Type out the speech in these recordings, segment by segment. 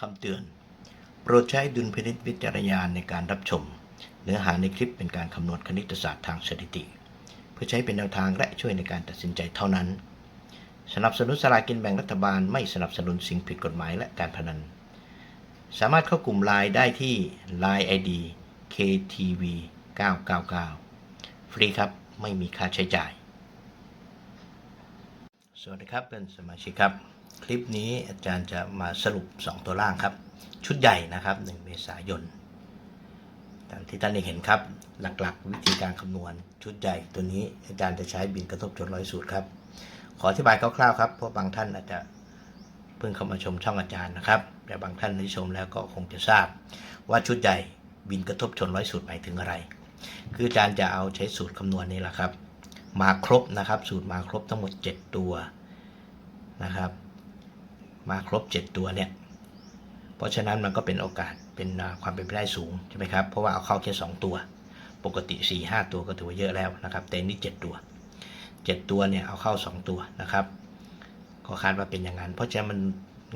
คำเตือน โปรดใช้ดุลพินิจวิจารณญาณในการรับชม เนื้อหาในคลิปเป็นการคำนวณคณิตศาสตร์ทางสถิติ เพื่อใช้เป็นแนวทางและช่วยในการตัดสินใจเท่านั้น สนับสนุนสลากินแบ่งรัฐบาลไม่สนับสนุนสิ่งผิดกฎหมายและการพนัน สามารถเข้ากลุ่ม Line ได้ที่ Line ID KTV 999 ฟรีครับไม่มีค่าใช้จ่าย สวัสดีครับเพื่อนสมาชิกครับ คลิปนี้อาจารย์จะมาสรุป 2 ตัวล่างครับ ชุดใหญ่นะครับ 1 เมษายนตามที่ท่านได้เห็นครับ หลักๆ วิธีการคำนวณชุดใหญ่ตัวนี้อาจารย์จะใช้บินกระทบจนร้อยสูตรครับ ขออธิบายคร่าวๆครับเพราะบางท่านอาจจะเพิ่งเข้ามาชมช่องอาจารย์นะครับ แต่บางท่านที่ชมแล้วก็คงจะทราบ ว่าชุดใหญ่บินกระทบชนร้อยสูตรหมายถึงอะไร คืออาจารย์จะเอาใช้สูตรคำนวณนี่แหละครับ มาครบนะครับ สูตรมาครบทั้งหมด 7 ตัวนะครับ มาครบ 7 ตัวเนี่ย เพราะฉะนั้นมันก็เป็นโอกาสเป็นความเป็นไปได้สูงใช่ไหมครับ เพราะว่าเอาเข้าแค่ 2 ตัว ปกติ 4 5 ตัวก็ถือว่าเยอะแล้วนะครับ แต่นี่ 7 ตัว 7 ตัวเนี่ยเอาเข้า 2 ตัวนะครับ ก็คาดว่าเป็นอย่างนั้น เพราะฉะนั้นมัน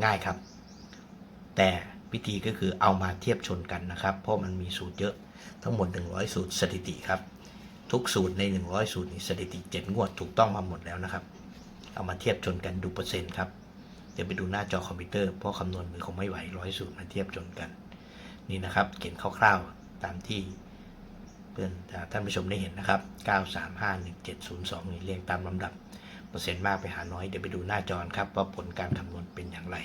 ง่ายครับ แต่วิธีก็คือเอามาเทียบชนกันนะครับ เพราะมันมีสูตรเยอะทั้งหมด 100 สูตรสถิติครับ ทุกสูตรใน 100 สูตรนี้สถิติ 7 งวดถูกต้องมาหมดแล้วนะครับ เอามาเทียบชนกันดูเปอร์เซ็นต์ครับ เดี๋ยวไปดูหน้าจอคอมพิวเตอร์เพราะคำนวณมือคงไม่ไหวร้อยสูตรมาเทียบชนกัน นี่นะครับเขียนคร่าวๆตามที่เพื่อนท่านผู้ชมได้เห็นนะครับ 9351702 นี่เรียงตามลำดับ เปอร์เซ็นต์มากไปหาน้อย เดี๋ยวไปดูหน้าจอครับว่าผลการคำนวณเป็นอย่างไร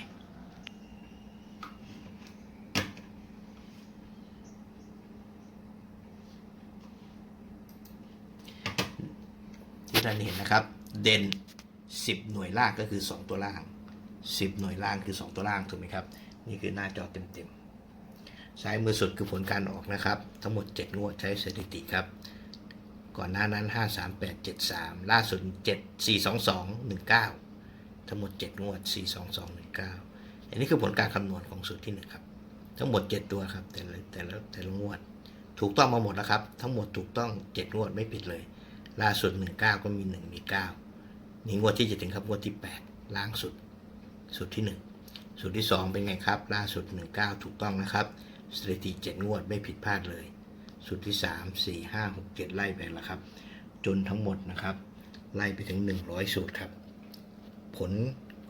ที่ท่านเห็นนะครับ เด่น 10 หน่วยล่างก็คือ 2 ตัวล่าง 10 หน่วยล่างคือ 2 ตัวล่างถูกไหมครับ นี่คือหน้าจอเต็มๆซ้ายมือสุดคือผลการออกนะครับ ทั้งหมด 7 งวดใช้สถิติครับ ก่อนหน้านั้น 5 3 8 7 3 ล่าสุด 7 4 2 2 1 9 ทั้งหมด 7 งวด 4 2 2 1 9 อันนี้คือผลการคำนวณของสูตรที่ 1 ครับ ทั้งหมด 7 ตัวครับ แต่ละแต่ละแต่ละงวด ถูกต้องมาหมดแล้วครับ ทั้งหมดถูกต้อง 7 งวดไม่ผิดเลย ล่าสุด 19 ก็มี 1 มี 9 นี่งวดที่จะถึงครับงวดที่ 8 ล่างสุด สุดที่ 1สุดที่ 2 เป็นไงครับ ล่าสุด 19 ถูกต้องนะครับสถิติ7งวดไม่ผิดพลาดเลยสุดที่ 3 4 5 6 7 ไล่ไปแล้วครับ จนทั้งหมดนะครับ ไล่ไปถึง 100 สูตรครับ ผล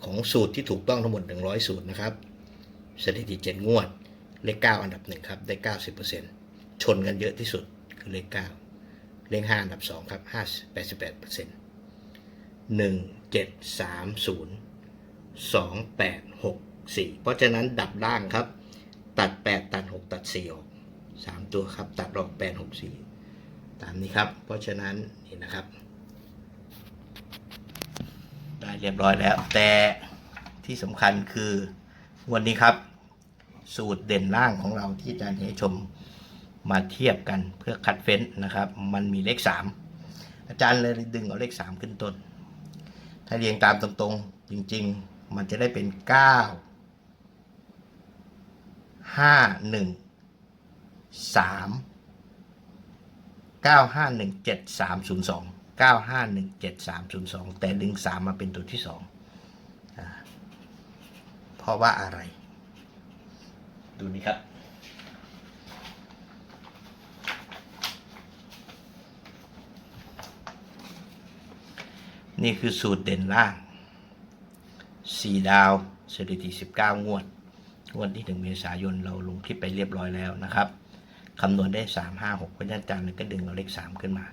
ของสูตรที่ถูกต้องทั้งหมด 100 สูตรนะครับสถิติ7งวดเลข 9 อันดับหนึ่งครับได้ 90%ชนกันเยอะที่สุดคือเลข 9 เลข 5 อันดับ 2 ครับ5 88% 1 7 3 0 2 8 6 4 เพราะฉะนั้นดับล่างครับ ตัด 8 ตัด 6 ตัด 4 ออก 3 ตัวครับ ตัดออก 8 6 4 ตามนี้ครับ เพราะฉะนั้นนี่นะครับ ได้เรียบร้อยแล้ว แต่ที่สำคัญคือวันนี้ครับ สูตรเด่นล่างของเราที่อาจารย์ให้ชมมาเทียบกันเพื่อคัดเฟ้นนะครับ มันมีเลข 3 อาจารย์เลยดึงเอาเลข 3 ขึ้นต้น ถ้าเรียงตามตรงๆ จริง ๆ มันจะได้เป็น 9 5 1 3 9 5 1 7 3 0 2 9 5 1 7 3 0 2 แต่ดึง 3 มาเป็นตัวที่2อ่าเพราะว่าอะไร ดูนี่ครับนี่คือสูตรเด่นล่าง 4 ดาวสถิติ 19 งวด งวดที่ถึงเมษายนเราลงคลิปไปเรียบร้อยแล้วนะครับคำนวณได้ 3 5 6เพราะฉะนั้นอาจารย์ก็ดึงเอาเลข 3 ขึ้นมา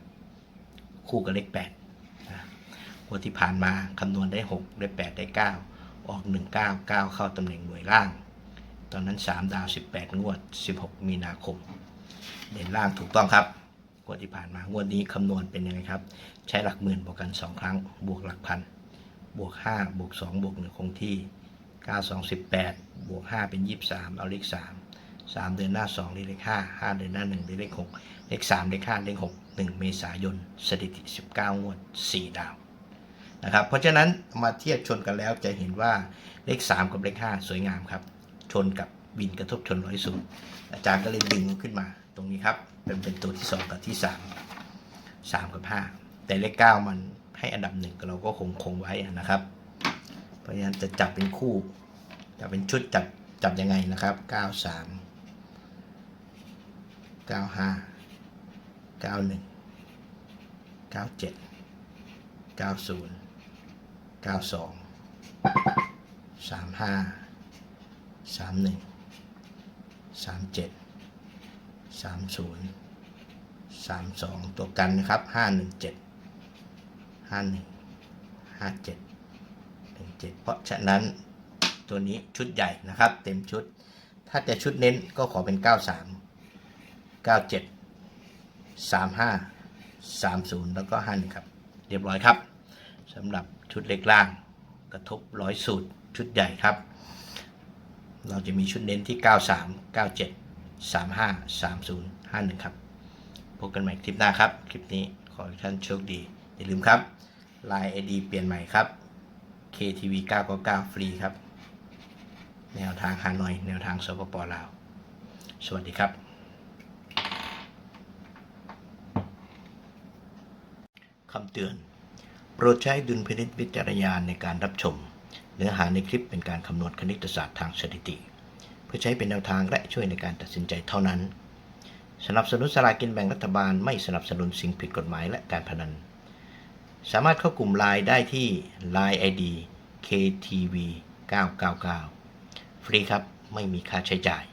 คู่กับเลข8นะงวดที่ผ่านมาคำนวณได้ 6 ได้ 8 ได้ 9 ออก 1 9 9 เข้าตำแหน่งหน่วยล่าง ตอนนั้น 3 ดาว 18 งวด 16 มีนาคม เด่นล่างถูกต้องครับงวดที่ผ่านมางวดนี้คำนวณเป็นยังไงครับ ใช้หลักหมื่นบวกกัน 2 ครั้งบวกหลักพัน บวก5บวก2บวก1คงที่ 9 2 18บวก5เป็น 23 เอาเลข 3 3 เดือนหน้า 2เลข5 5 เดือนหน้า1เลข6เลข3เลข5เลข6 1 เมษายนสถิติ 19 งวด 4 ดาวนะครับเพราะฉะนั้นมาเทียบชนกันแล้วจะเห็นว่าเลข 3 กับเลข 5 สวยงามครับ ชนกับบินกระทบชนร้อยสูงอาจารย์ก็เลยดึงขึ้นมาตรงนี้ครับเป็นเป็นตัวที่ 2 กับที่ 3 3 กับ 5 แต่เลข 9 มัน ให้อันดับหนึ่งเราก็คงคงไว้นะครับเพราะฉะนั้นจะจับเป็นคู่จับเป็นชุดจับจับยังไงนะครับ 93 95 91 97 90 92 35 31 37 30 32 ตัวกันนะครับ 517 51 57 17เพราะฉะนั้นตัวนี้ชุดใหญ่นะครับ เต็มชุด ถ้าจะชุดเน้นก็ขอเป็น 93 97 35 30 แล้วก็51ครับ เรียบร้อยครับสำหรับชุดเล็กล่าง กระทบร้อยสูตรชุดใหญ่ครับ เราจะมีชุดเน้นที่ 93 97 35 30 51 ครับ พบกันใหม่คลิปหน้าครับ คลิปนี้ขอให้ท่านโชคดี อย่าลืมครับ Line ID เปลี่ยนใหม่ครับ KTV 999ฟรีครับ แนวทางฮานอย แนวทางสปปลาว สวัสดีครับ คำเตือน โปรดใช้ดุลพินิจวิจารณญาณในการรับชม เนื้อหาในคลิปเป็นการคำนวณคณิตศาสตร์ทางสถิติ เพื่อใช้เป็นแนวทางและช่วยในการตัดสินใจเท่านั้น สนับสนุนสลากกินแบ่งรัฐบาลไม่สนับสนุนสิ่งผิดกฎหมายและการพนัน สามารถเข้ากลุ่มไลน์ได้ที่ Line ID KTV 999 ฟรีครับ ไม่มีค่าใช้จ่าย